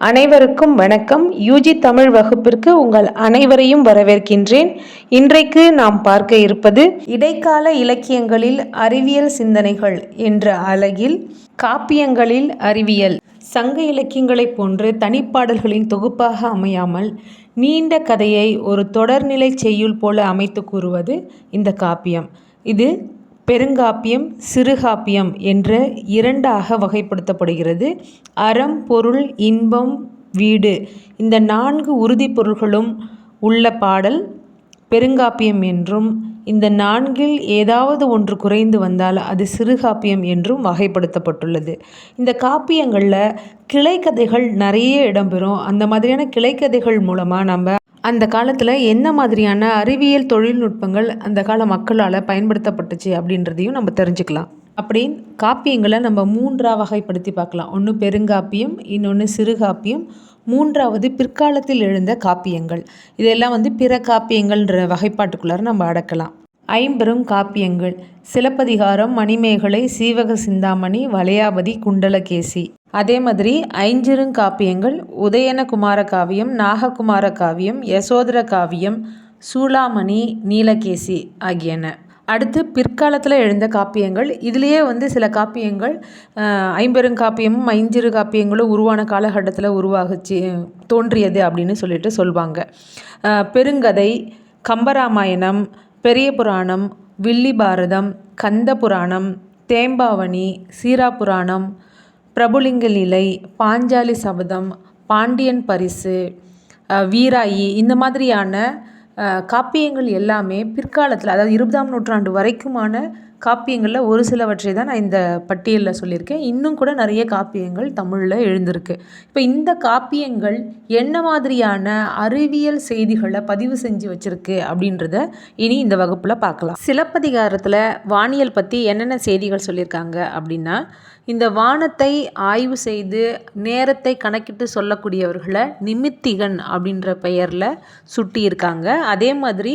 அனைவருக்கும் வணக்கம். யூஜி தமிழ் வகுப்பிற்கு உங்கள் அனைவரையும் வரவேற்கின்றேன். இன்றைக்கு நாம் பார்க்க இருப்பது இடைக்கால இலக்கியங்களில் அறிவியல் சிந்தனைகள் என்ற அலகில் காப்பியங்களில் அறிவியல். சங்க இலக்கியங்களைப் போன்று தனிப்பாடல்களின் தொகுப்பாக அமையாமல் நீண்ட கதையை ஒரு தொடர்நிலை செய்யுள் போல அமைத்து கூறுவது இந்த காப்பியம். இது பெருங்காப்பியம் சிறுகாப்பியம் என்ற இரண்டாக வகைப்படுத்தப்படுகிறது. அறம் பொருள் இன்பம் வீடு இந்த நான்கு உறுதிப்பொருள்களும் உள்ள பாடல் பெருங்காப்பியம் என்றும் இந்த நான்கில் ஏதாவது ஒன்று குறைந்து வந்தால் அது சிறுகாப்பியம் என்றும் வகைப்படுத்தப்பட்டுள்ளது. இந்த காப்பியங்களில் கிளைக்கதைகள் நிறைய இடம்பெறும். அந்த மாதிரியான கிளைக்கதைகள் மூலமாக நம்ம அந்த காலத்தில் என்ன மாதிரியான அறிவியல் தொழில்நுட்பங்கள் அந்த கால மக்களால் பயன்படுத்தப்பட்டுச்சு அப்படின்றதையும் நம்ம தெரிஞ்சுக்கலாம். அப்படின்னு காப்பியங்களை நம்ம மூன்றாக வகைப்படுத்தி பார்க்கலாம். ஒன்று பெருங்காப்பியம் இன்னொன்று சிறுகாப்பியம். மூன்றாவது பிற்காலத்தில் எழுந்த காப்பியங்கள். இதெல்லாம் வந்து பிற காப்பியங்கள்ன்ற வகைப்பாட்டுக்குள்ளார நம்ம அடக்கலாம். ஐம்பெரும் காப்பியங்கள். சிலப்பதிகாரம் மணிமேகலை சீவக சிந்தாமணி வளையாபதி குண்டலகேசி. அதே மாதிரி ஐஞ்சிறுங்காப்பியங்கள் உதயன குமார காவியம் நாககுமார காவியம் யசோதர காவியம் சூளாமணி நீலகேசி ஆகியன. அடுத்து பிற்காலத்தில் எழுந்த காப்பியங்கள். இதுலேயே வந்து சில காப்பியங்கள் ஐம்பெருங்காப்பியமும் ஐஞ்சிறு காப்பியங்களும் உருவான காலகட்டத்தில் உருவாகுச்சு தோன்றியது அப்படின்னு சொல்லிட்டு சொல்லுவாங்க பெருங்கதை கம்பராமாயணம் பெரிய புராணம் வில்லி பாரதம் கந்த புராணம் தேம்பாவணி சீரா புராணம் பிரபுலிங்க நிலை பாஞ்சாலி சபதம் பாண்டியன் பரிசு வீராயி இந்த மாதிரியான காப்பியங்கள் எல்லாமே பிற்காலத்தில் அதாவது இருபதாம் நூற்றாண்டு வரைக்குமான காப்பியங்களில் ஒரு சிலவற்றை தான் நான் இந்த பட்டியலில் சொல்லியிருக்கேன். இன்னும் கூட நிறைய காப்பியங்கள் தமிழில் எழுந்திருக்கு. இப்போ இந்த காப்பியங்கள் என்ன மாதிரியான அறிவியல் செய்திகளை பதிவு செஞ்சு வச்சுருக்கு அப்படின்றத இனி இந்த வகுப்பில் பார்க்கலாம். சிலப்பதிகாரத்தில் வானியல் பற்றி என்னென்ன செய்திகள் சொல்லியிருக்காங்க அப்படின்னா இந்த வானத்தை ஆய்வு செய்து நேரத்தை கணக்கிட்டு சொல்லக்கூடியவர்களை நிமித்திகன் அப்படின்ற பெயரில் சுட்டியிருக்காங்க. அதே மாதிரி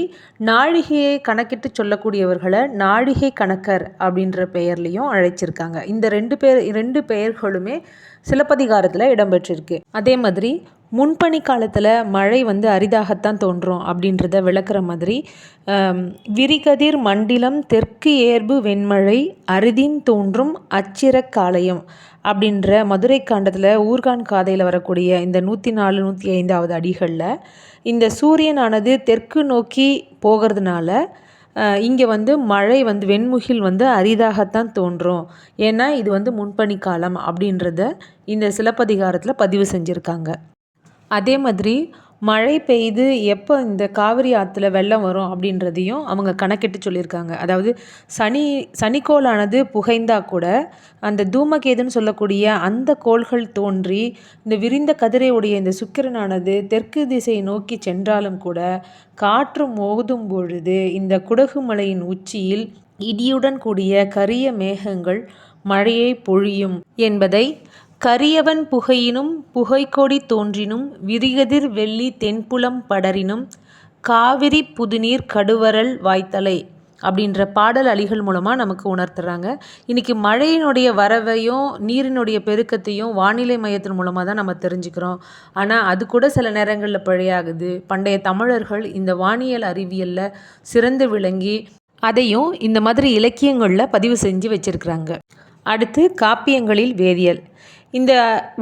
நாழிகையை கணக்கிட்டு சொல்லக்கூடியவர்களை நாழிகை கணக்கர் அப்படின்ற பெயர்லேயும் அழைச்சிருக்காங்க. இந்த ரெண்டு பேர் ரெண்டு பெயர்களுமே சிலப்பதிகாரத்தில் இடம்பெற்றிருக்கு. அதே மாதிரி முன்பனி காலத்தில் மழை வந்து அரிதாகத்தான் தோன்றும் அப்படின்றத விளக்குற மாதிரி விரிகதிர் மண்டிலம் தெற்கு ஏர்பு வெண்மழை அரிதின் தோன்றும் அச்சிறக்காலயம் அப்படின்ற மதுரை காண்டத்தில் ஊர்கான் காதையில் வரக்கூடிய இந்த நூற்றி நாலு நூற்றி ஐந்தாவது அடிகளில் இந்த சூரியனானது தெற்கு நோக்கி போகிறதுனால இங்கே வந்து மழை வந்து வெண்முகில் வந்து அரிதாகத்தான் தோன்றும். ஏன்னா இது வந்து முன்பனி காலம் அப்படின்றத இந்த சிலப்பதிகாரத்தில் பதிவு செஞ்சுருக்காங்க. அதே மாதிரி மழை பெய்து எப்போ இந்த காவிரி ஆற்றுல வெள்ளம் வரும் அப்படின்றதையும் அவங்க கணக்கிட்டு சொல்லியிருக்காங்க. அதாவது சனி சனிக்கோளானது புகைந்தா கூட அந்த தூமகேதுன்னு சொல்லக்கூடிய அந்த கோள்கள் தோன்றி இந்த விரிந்த கதிரையுடைய இந்த சுக்கிரனானது தெற்கு திசையை நோக்கி சென்றாலும் கூட காற்று மோதும் பொழுது இந்த குடகு மலையின் உச்சியில் இடியுடன் கூடிய கரிய மேகங்கள் மழையை பொழியும் என்பதை கரியவன் புகையினும் புகைக்கொடி தோன்றினும் விரிகதிர் வெள்ளி தென்புலம் படரினும் காவிரி புதுநீர் கடுவரல் வாய்த்தலை அப்படின்ற பாடல் அலிகள் மூலமாக நமக்கு உணர்த்துறாங்க. இன்றைக்கி மழையினுடைய வரவையும் நீரினுடைய பெருக்கத்தையும் வானிலை மையத்தின் மூலமாக தான் நம்ம தெரிஞ்சுக்கிறோம். ஆனால் அது கூட சில நேரங்களில் பழையாகுது. பண்டைய தமிழர்கள் இந்த வானியல் அறிவியலில் சிறந்து விளங்கி அதையும் இந்த மாதிரி இலக்கியங்களில் பதிவு செஞ்சு வச்சுருக்கிறாங்க. அடுத்து காப்பியங்களில் வேதியியல். இந்த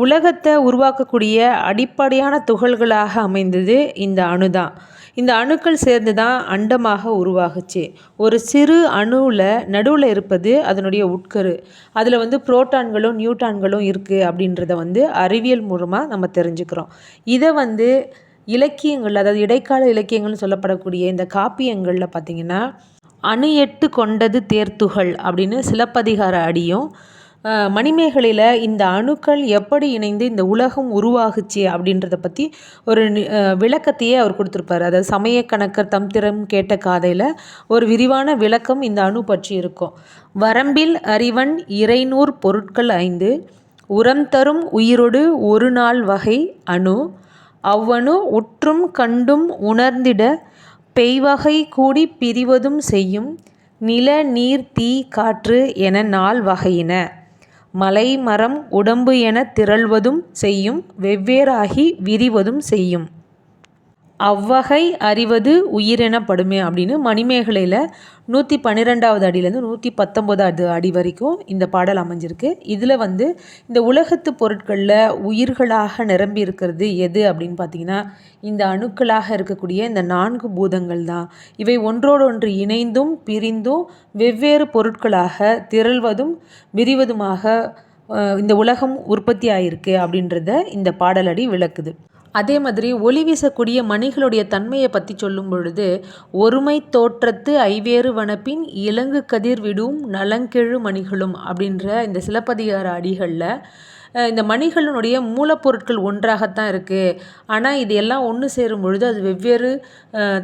உலகத்தை உருவாக்கக்கூடிய அடிப்படையான துகள்களாக அமைந்தது இந்த அணு தான். இந்த அணுக்கள் சேர்ந்து தான் அண்டமாக உருவாகுச்சு. ஒரு சிறு அணுவில் நடுவில் இருப்பது அதனுடைய உட்கரு. அதில் வந்து புரோட்டான்களும் நியூட்டான்களும் இருக்குது அப்படின்றத வந்து அறிவியல் மூலமாக நம்ம தெரிஞ்சுக்கிறோம். இதை வந்து இலக்கியங்கள் அதாவது இடைக்கால இலக்கியங்கள்னு சொல்லப்படக்கூடிய இந்த காப்பியங்களில் பார்த்திங்கன்னா அணு எட்டு கொண்டது தேர்த்துகள் அப்படின்னு சிலப்பதிகார அடியும் மணிமேகலையில் இந்த அணுக்கள் எப்படி இணைந்து இந்த உலகம் உருவாகுச்சு அப்படின்றத பற்றி ஒரு விளக்கத்தையே அவர் கொடுத்துருப்பார். அதாவது சமய கணக்கர் தம் திறம் கேட்ட காதையில் ஒரு விரிவான விளக்கம் இந்த அணு பற்றி இருக்கும். வரம்பில் அறிவன் இறைநூறு பொருட்கள் ஐந்து உரம் தரும் உயிரொடு ஒரு நாள் வகை அணு அவ்வணு உற்றும் கண்டும் உணர்ந்திட பெய்வகை கூடி பிரிவதும் செய்யும் நில நீர் தீ காற்று என நால் வகையின. மலை மரம் உடம்பு எனத் திரள்வதும் செய்யும் வெவ்வேறாகி விரிவதும் செய்யும். அவ்வகை அறிவது உயிரெனப்படுமே அப்படின்னு மணிமேகலையில் நூற்றி பன்னிரெண்டாவது அடியிலேருந்து நூற்றி பத்தொம்போதாவது அடி வரைக்கும் இந்த பாடல் அமைஞ்சிருக்கு. இதில் வந்து இந்த உலகத்து பொருட்களில் உயிர்களாக நிரம்பி இருக்கிறது எது அப்படின்னு பார்த்தீங்கன்னா இந்த அணுக்களாக இருக்கக்கூடிய இந்த நான்கு பூதங்கள் தான். இவை ஒன்றோடொன்று இணைந்தும் பிரிந்தும் வெவ்வேறு பொருட்களாக திரள்வதும் விரிவதுமாக இந்த உலகம் உற்பத்தி ஆயிருக்கு அப்படின்றத இந்த பாடலடி விளக்குது. அதே மாதிரி ஒளி வீசக்கூடிய மணிகளுடைய தன்மையை பற்றி சொல்லும் பொழுது ஒருமை தோற்றத்து ஐவேறு வனப்பின் இலங்கு கதிர் விடும் நலங்கெழு மணிகளும் அப்படின்ற இந்த சிலப்பதிகார அடிகளில் இந்த மணிகளினுடைய மூலப்பொருட்கள் ஒன்றாகத்தான் இருக்குது ஆனால் இது எல்லாம் ஒன்று சேரும் பொழுது அது வெவ்வேறு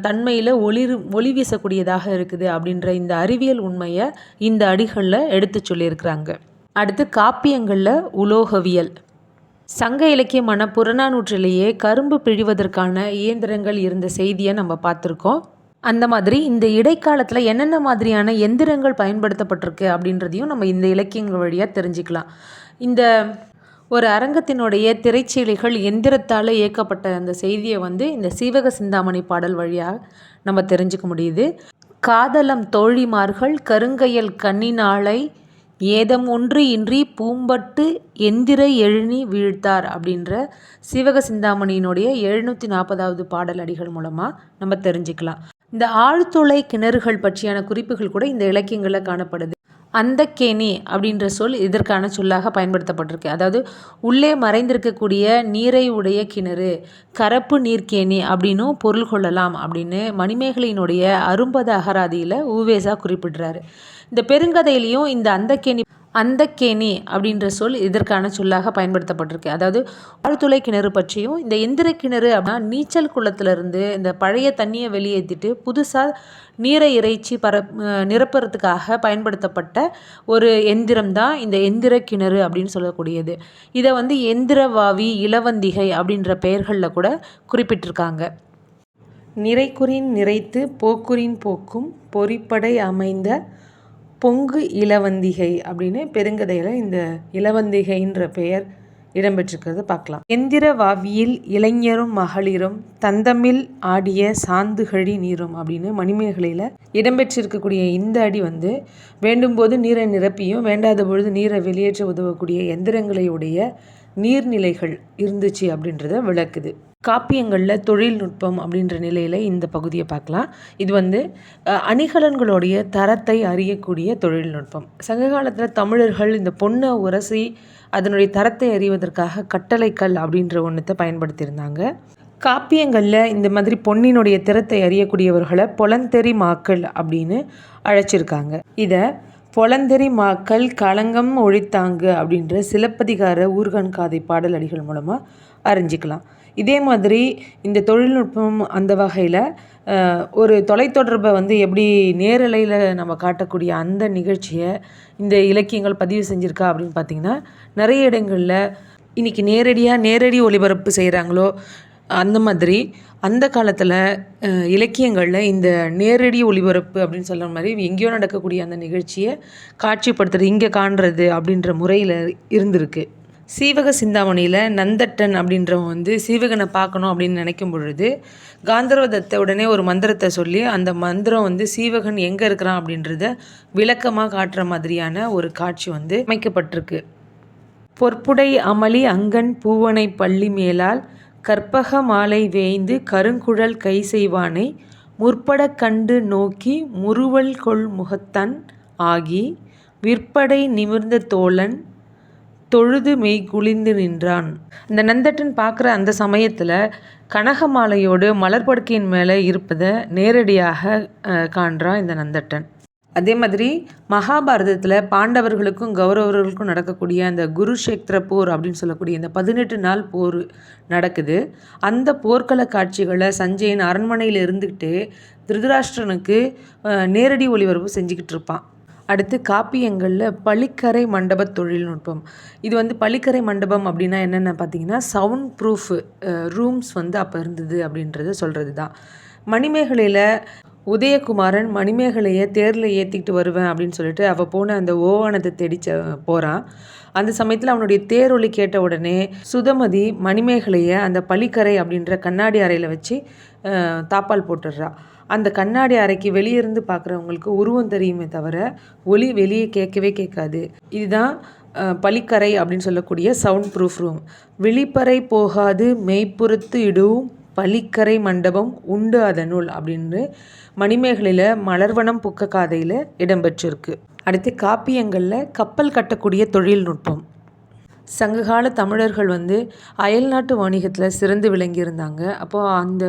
தன்மையில் ஒளி ஒளி வீசக்கூடியதாக இருக்குது அப்படின்ற இந்த அறிவியல் உண்மையை இந்த அடிகளில் எடுத்து சொல்லியிருக்கிறாங்க. அடுத்து காப்பியங்களில் உலோகவியல். சங்க இலக்கியமான புறநானூற்றிலேயே கரும்பு பிழிவதற்கான இயந்திரங்கள் இருந்த செய்தியை நம்ம பார்த்துருக்கோம். அந்த மாதிரி இந்த இடைக்காலத்தில் என்னென்ன மாதிரியான எந்திரங்கள் பயன்படுத்தப்பட்டிருக்கு அப்படின்றதையும் நம்ம இந்த இலக்கியங்கள் வழியாக தெரிஞ்சுக்கலாம். இந்த ஒரு அரங்கத்தினுடைய திரைச்சீலைகள் எந்திரத்தால் இயக்கப்பட்ட அந்த செய்தியை வந்து இந்த சீவக சிந்தாமணி பாடல் வழியாக நம்ம தெரிஞ்சுக்க முடியுது. காதலம் தோழிமார்கள் கருங்கையல் கண்ணினாளை ஏதம் ஒன்று இன்றி பூம்பட்டு எந்திர எழுநி வீழ்த்தார் அப்படின்ற சிவக சிந்தாமணியினுடைய எழுநூற்றி நாற்பதாவது பாடல் அடிகள் மூலமாக நம்ம தெரிஞ்சுக்கலாம். இந்த ஆழ்துளை கிணறுகள் பற்றியான குறிப்புகள் கூட இந்த இலக்கியங்களில் காணப்படுது. அந்தக்கேணி அப்படின்ற சொல் இதற்கான சொல்லாக பயன்படுத்தப்பட்டிருக்கு. அதாவது உள்ளே மறைந்திருக்கக்கூடிய நீரை உடைய கிணறு கரப்பு நீர்க்கேணி அப்படின்னும் பொருள் கொள்ளலாம் அப்படின்னு மணிமேகலையினுடைய அரும்பத அகராதியில் ஊவேசா குறிப்பிடுறாரு. இந்த பெருங்கதையிலையும் இந்த அந்தக்கேணி அந்தக்கேணி அப்படின்ற சொல் இதற்கான சொல்லாக பயன்படுத்தப்பட்டிருக்கு. அதாவது ஆழ்துளை கிணறு பற்றியும் இந்த எந்திர கிணறு அப்படின்னா நீச்சல் குளத்திலிருந்து இந்த பழைய தண்ணியை வெளியேற்றிட்டு புதுசாக நீரை இறைச்சி பர நிரப்புறதுக்காக பயன்படுத்தப்பட்ட ஒரு எந்திரம் தான் இந்த எந்திர கிணறு அப்படின்னு சொல்லக்கூடியது. இதை வந்து எந்திரவாவி இலவந்திகை அப்படின்ற பெயர்களில் கூட குறிப்பிட்டிருக்காங்க. நிறைக்குறின் நிறைத்து போக்குறின் போக்கும் பொறிப்படை அமைந்த பொங்கு இளவந்திகை அப்படின்னு பெருங்கதையில் இந்த இளவந்திகைன்ற பெயர் இடம்பெற்றிருக்கிறத பார்க்கலாம். எந்திர வாவியில் இளைஞரும் மகளிரும் தந்தமில் ஆடிய சாந்துகழி நீரும் அப்படின்னு மணிமேகலையில் இடம்பெற்றிருக்கக்கூடிய இந்த அடி வந்து வேண்டும் போது நீரை நிரப்பியும் வேண்டாத பொழுது நீரை வெளியேற்ற உதவக்கூடிய எந்திரங்களையுடைய நீர்நிலைகள் இருந்துச்சு அப்படின்றத விளக்குது. காப்பியங்களில் தொழில்நுட்பம் அப்படின்ற நிலையில் இந்த பகுதியை பார்க்கலாம். இது வந்து அணிகலன்களுடைய தரத்தை அறியக்கூடிய தொழில்நுட்பம். சங்க காலத்தில் தமிழர்கள் இந்த பொண்ணை உரசி அதனுடைய தரத்தை அறிவதற்காக கட்டளைக்கல் அப்படின்ற ஒன்றத்தை பயன்படுத்தியிருந்தாங்க. காப்பியங்களில் இந்த மாதிரி பொன்னினுடைய திறத்தை அறியக்கூடியவர்களை புலந்தெறி மாக்கள் அப்படின்னு அழைச்சிருக்காங்க. இதை பொலந்தெரி மாக்கள் களங்கம் ஒழித்தாங்கு அப்படின்ற சிலப்பதிகார ஊர்கன் காதை பாடல் அடிகள் மூலமாக அறிஞ்சிக்கலாம். இதே மாதிரி இந்த தொழில்நுட்பம் அந்த வகையில் ஒரு தொலைத்தொடர்பை வந்து எப்படி நேரலையில் நம்ம காட்டக்கூடிய அந்த நிகழ்ச்சியை இந்த இலக்கியங்கள் பதிவு செஞ்சுருக்கா அப்படின்னு பார்த்திங்கன்னா நிறைய இடங்களில் இன்றைக்கி நேரடியாக நேரடி ஒளிபரப்பு செய்கிறாங்களோ அந்த மாதிரி அந்த காலத்தில் இலக்கியங்களில் இந்த நேரடி ஒளிபரப்பு அப்படின்னு சொல்கிற மாதிரி எங்கேயோ நடக்கக்கூடிய அந்த நிகழ்ச்சியை காட்சிப்படுத்துறது இங்கே காண்றது அப்படின்ற முறையில் இருந்திருக்கு. சீவக சிந்தாமணியில் நந்தட்டன் அப்படின்றவன் வந்து சீவகனை பார்க்கணும் அப்படின்னு நினைக்கும் பொழுது காந்தரவதத்தை உடனே ஒரு மந்திரத்தை சொல்லி அந்த மந்திரம் வந்து சீவகன் எங்கே இருக்கிறான் அப்படின்றத விளக்கமாக காட்டுற மாதிரியான ஒரு காட்சி வந்து அமைக்கப்பட்டிருக்கு. பொற்புடை அமளி அங்கன் பூவனை பள்ளி மேலால் கற்பக மாலை வேய்ந்து கருங்குழல் கை செய்வானை முற்படக் கண்டு நோக்கி முறுவல் கொள் முகத்தன் ஆகி விற்படை நிமிர்ந்த தோழன் தொழுது மெய் குளிந்து நின்றான். இந்த நந்தட்டன் பார்க்குற அந்த சமயத்தில் கனகமாலையோடு மலர்படுக்கையின் மேலே இருப்பதை நேரடியாக காண்றான் இந்த நந்தட்டன். அதே மாதிரி மகாபாரதத்தில் பாண்டவர்களுக்கும் கௌரவர்களுக்கும் நடக்கக்கூடிய அந்த குருஷேத்திர போர் அப்படின்னு சொல்லக்கூடிய இந்த பதினெட்டு நாள் போர் நடக்குது. அந்த போர்க்கள காட்சிகளை சஞ்சயன் அரண்மனையில் இருந்துக்கிட்டு திருதராஷ்டிரனுக்கு நேரடி ஒளிபரப்பு செஞ்சுக்கிட்டு இருப்பான். அடுத்து காப்பியங்களில் பள்ளிக்கரை மண்டப தொழில்நுட்பம் இது வந்து பள்ளிக்கரை மண்டபம் அப்படின்னா என்னென்ன பார்த்தீங்கன்னா சவுண்ட் ப்ரூஃப் ரூம்ஸ் வந்து அப்போ இருந்தது அப்படின்றத சொல்கிறது தான் மணிமேகலையில் உதயகுமாரன் மணிமேகலையை தேரில் ஏற்றிக்கிட்டு வருவேன் அப்படின்னு சொல்லிட்டு அவள் போன அந்த ஓவானத்தை தேடிச்ச போகிறான் அந்த சமயத்தில் அவனுடைய தேரொலி கேட்ட உடனே சுதமதி மணிமேகலையை அந்த பளிக்கரை அப்படின்ற கண்ணாடி அறையில் வச்சு தாப்பால் போட்டுடுறா. அந்த கண்ணாடி அறைக்கு வெளியே இருந்து பார்க்குறவங்களுக்கு உருவம் தெரியுமே தவிர ஒலி வெளியே கேட்கவே கேட்காது. இதுதான் பலிக்கரை அப்படின்னு சொல்லக்கூடிய சவுண்ட் ப்ரூஃப் ரூம் விழிப்பறை போகாது மெய்ப்புறத்து இடும் பலிக்கரை மண்டபம் உண்டு அதனுள் அப்படின்னு மணிமேகலையில் மலர்வனம் புக்க காதையில் இடம்பெற்றிருக்கு. அடுத்து காப்பியங்களில் கப்பல் கட்டக்கூடிய தொழில்நுட்பம் சங்ககால தமிழர்கள் வந்து அயல்நாட்டு வணிகத்தில் சிறந்து விளங்கியிருந்தாங்க. அப்போது அந்த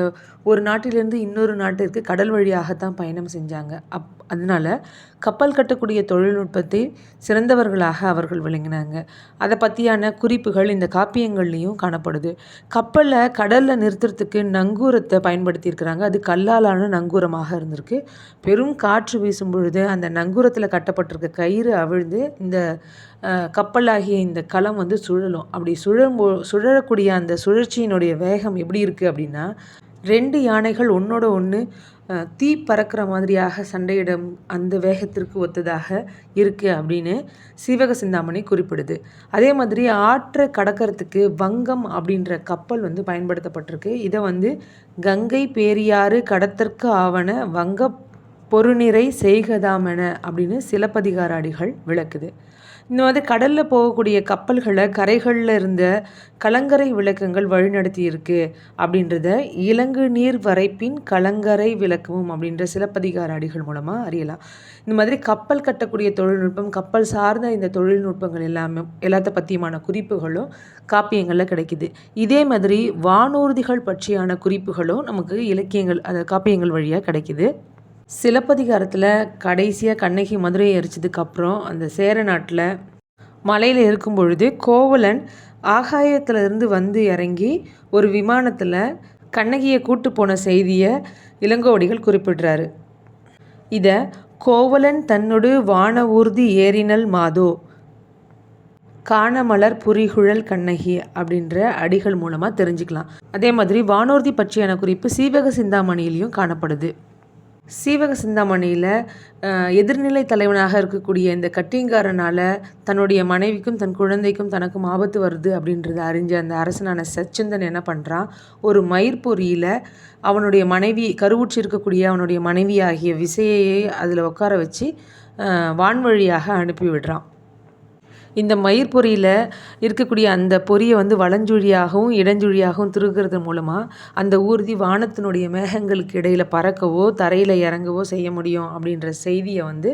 ஒரு நாட்டிலிருந்து இன்னொரு நாட்டிற்கு கடல் வழியாகத்தான் பயணம் செஞ்சாங்க. அப் அதனால் கப்பல் கட்டக்கூடிய தொழில்நுட்பத்தை சிறந்தவர்களாக அவர்கள் விளங்கினாங்க. அதை பற்றியான குறிப்புகள் இந்த காப்பியங்கள்லேயும் காணப்படுது. கப்பலை கடலில் நிறுத்துறதுக்கு நங்கூரத்தை பயன்படுத்தியிருக்கிறாங்க. அது கல்லாலான நங்கூரமாக இருந்திருக்கு. பெரும் காற்று வீசும் பொழுது அந்த நங்கூரத்தில் கட்டப்பட்டிருக்க கயிறு அவிழ்ந்து இந்த கப்பலாகிய இந்த களம் வந்து சுழலும். அப்படி சுழம்போ சுழலக்கூடிய அந்த சுழற்சியினுடைய வேகம் எப்படி இருக்குது அப்படின்னா ரெண்டு யானைகள் ஒன்றோட ஒன்று தீ பறக்கிற மாதிரியாக சண்டையிடும் அந்த வேகத்திற்கு ஒத்ததாக இருக்குது அப்படின்னு சீவக சிந்தாமணி குறிப்பிடுது. அதே மாதிரி ஆற்றை கடக்கிறதுக்கு வங்கம் அப்படின்ற கப்பல் வந்து பயன்படுத்தப்பட்டிருக்கு. இதை வந்து கங்கை பேரியாறு கடத்தற்கு ஆவண வங்க பொருநிறை செய்கதாமென அப்படின்னு சிலப்பதிகார அடிகள் விளக்குது. இந்த மாதிரி கடலில் போகக்கூடிய கப்பல்களை கரைகளில் இருந்த கலங்கரை விளக்கங்கள் வழிநடத்தி இருக்கு அப்படின்றத இலங்கு நீர் வரைப்பின் கலங்கரை விளக்கமும் அப்படின்ற சிலப்பதிகார அடிகள் மூலமாக அறியலாம். இந்த மாதிரி கப்பல் கட்டக்கூடிய தொழில்நுட்பம் கப்பல் சார்ந்த இந்த தொழில்நுட்பங்கள் எல்லாமே எல்லாத்த பற்றியுமான குறிப்புகளும் காப்பியங்களில் கிடைக்கிது. இதே மாதிரி வானூர்திகள் பற்றியான குறிப்புகளும் நமக்கு இலக்கியங்கள் அந்த காப்பியங்கள் வழியாக கிடைக்கிது. சிலப்பதிகாரத்தில் கடைசியாக கண்ணகி மதுரையை எரிச்சதுக்கப்புறம் அந்த சேர நாட்டில் மலையில் இருக்கும் பொழுது கோவலன் ஆகாயத்திலிருந்து வந்து இறங்கி ஒரு விமானத்தில் கண்ணகியை கூட்டு போன செய்தியை இளங்கோவடிகள் குறிப்பிடுறாரு. இதை கோவலன் தன்னோடு வான ஊர்தி ஏறினல் மாதோ காணமலர் புரிகுழல் கண்ணகி அப்படின்ற அடிகள் மூலமாக தெரிஞ்சுக்கலாம். அதே மாதிரி வானூர்தி பற்றியான குறிப்பு சீவக சிந்தாமணியிலையும் காணப்படுது. சீவக சிந்தாமணியில் எதிர்நிலை தலைவனாக இருக்கக்கூடிய இந்த கட்டிங்காரனால் தன்னுடைய மனைவிக்கும் தன் குழந்தைக்கும் தனக்கும் ஆபத்து வருது அப்படின்றத அறிஞ்ச அந்த அரசனான சச்சந்தன் என்ன பண்ணுறான் ஒரு மயிர்பொறியில் அவனுடைய மனைவி கருவுற்றி இருக்கக்கூடிய அவனுடைய மனைவி ஆகிய விசையையே அதில் உட்கார வச்சு வான்வழியாக அனுப்பிவிடுறான் இந்த மயிர் பொறியில் இருக்கக்கூடிய அந்த பொறியை வந்து வளஞ்சுழியாகவும் இடஞ்சுழியாகவும் திருகிறது மூலமாக அந்த ஊர்தி வானத்தினுடைய மேகங்களுக்கு இடையில் பறக்கவோ தரையில் இறங்கவோ செய்ய முடியும் அப்படின்ற செய்தியை வந்து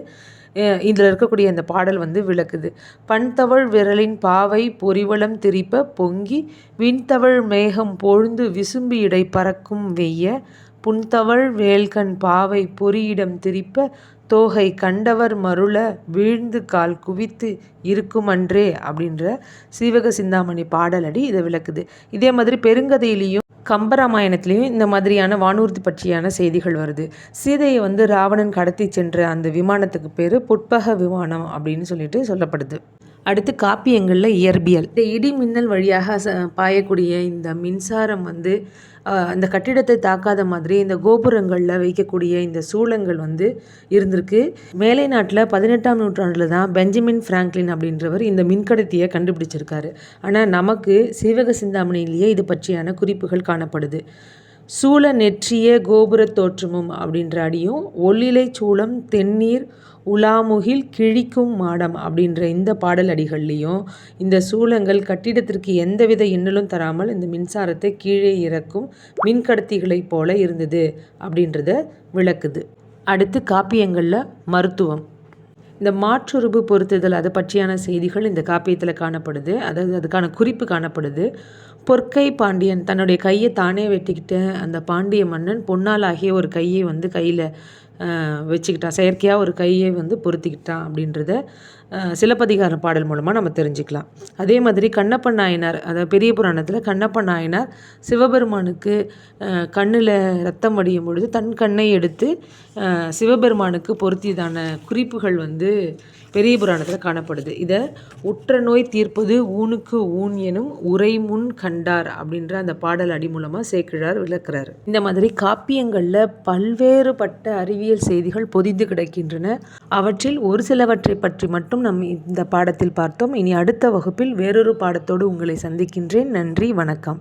இதில் இருக்கக்கூடிய அந்த பாடல் வந்து விளக்குது. பண்தவள் விரலின் பாவை பொறிவளம் திரிப்ப பொங்கி விண்தவள் மேகம் பொழுந்து விசும்பி இடை பறக்கும் வெய்ய புன்தவள் வேல்கண் பாவை பொறியிடம் திரிப்ப தோகை கண்டவர் மருள வீழ்ந்து கால் குவித்து இருக்குமன்றே அப்படின்ற சீவக சிந்தாமணி பாடலடி இதை விளக்குது. இதே மாதிரி பெருங்கதையிலையும் கம்பராமாயணத்துலேயும் இந்த மாதிரியான வானூர்தி பற்றியான செய்திகள் வருது. சீதையை வந்து ராவணன் கடத்தி சென்ற அந்த விமானத்துக்கு பேர் புட்பக விமானம் அப்படின்னு சொல்லிட்டு சொல்லப்படுது. அடுத்து காப்பியங்களில் இயற்பியல். இந்த இடி மின்னல் வழியாக பாயக்கூடிய இந்த மின்சாரம் வந்து அந்த கட்டிடத்தை தாக்காத மாதிரி இந்த கோபுரங்களில் வைக்கக்கூடிய இந்த சூளங்கள் வந்து இருந்திருக்கு. மேலை நாட்டில் பதினெட்டாம் நூற்றாண்டில் தான் பெஞ்சமின் ஃப்ராங்க்லின் அப்படின்றவர் இந்த மின்கடத்தியை கண்டுபிடிச்சிருக்காரு. ஆனால் நமக்கு சீவக சிந்தாமணியிலேயே இது பற்றியான குறிப்புகள் காணப்படுது. சூழ நெற்றிய கோபுர தோற்றமும் அப்படின்ற அடியும் ஒல்லிலை சூளம் தென்னீர் உலாமுகில் கிழிக்கும் மாடம் அப்படின்ற இந்த பாடல் அடிகள்லேயும் இந்த சூளங்கள் கட்டிடத்திற்கு எந்தவித இன்னலும் தராமல் இந்த மின்சாரத்தை கீழே இறக்கும் மின்கடத்திகளைப் போல இருந்தது அப்படின்றத விளக்குது. அடுத்து காப்பியங்களில் மருத்துவம். இந்த மாற்றுருபு பொருத்துதல் அதை பற்றியான செய்திகள் இந்த காப்பியத்தில் காணப்படுது. அதாவது அதுக்கான குறிப்பு காணப்படுது. பொற்கை பாண்டியன் தன்னுடைய கையை தானே வெட்டிக்கிட்டு அந்த பாண்டிய மன்னன் பொன்னாலாகிய ஒரு கையை வந்து கையில் வச்சுக்கிட்டான் செயற்கையாக ஒரு கையை வந்து பொருத்திக்கிட்டான் அப்படின்றத சிலப்பதிகார பாடல் மூலமாக நம்ம தெரிஞ்சுக்கலாம். அதே மாதிரி கண்ணப்பன் நாயனார் அதாவது பெரிய புராணத்தில் கண்ணப்பன் நாயனார் சிவபெருமானுக்கு கண்ணில் ரத்தம் வடியும் பொழுது தன் கண்ணை எடுத்து சிவபெருமானுக்கு பொருத்தியதான குறிப்புகள் வந்து பெரிய புராணத்தில் காணப்படுது. இதை உற்ற நோய் தீர்ப்பது ஊனுக்கு ஊன் எனும் உரை முன் கண்டார் அப்படின்ற அந்த பாடல் அடி மூலமாக சேக்கிழார் விளக்குறாரு. இந்த மாதிரி காப்பியங்களில் பல்வேறுபட்ட அறிவியல் செய்திகள் பொதிந்து கிடக்கின்றன. அவற்றில் ஒரு சிலவற்றை பற்றி மட்டும் நம் இந்த பாடத்தில் பார்த்தோம். இனி அடுத்த வகுப்பில் வேறொரு பாடத்தோடு உங்களை சந்திக்கின்றேன். நன்றி வணக்கம்.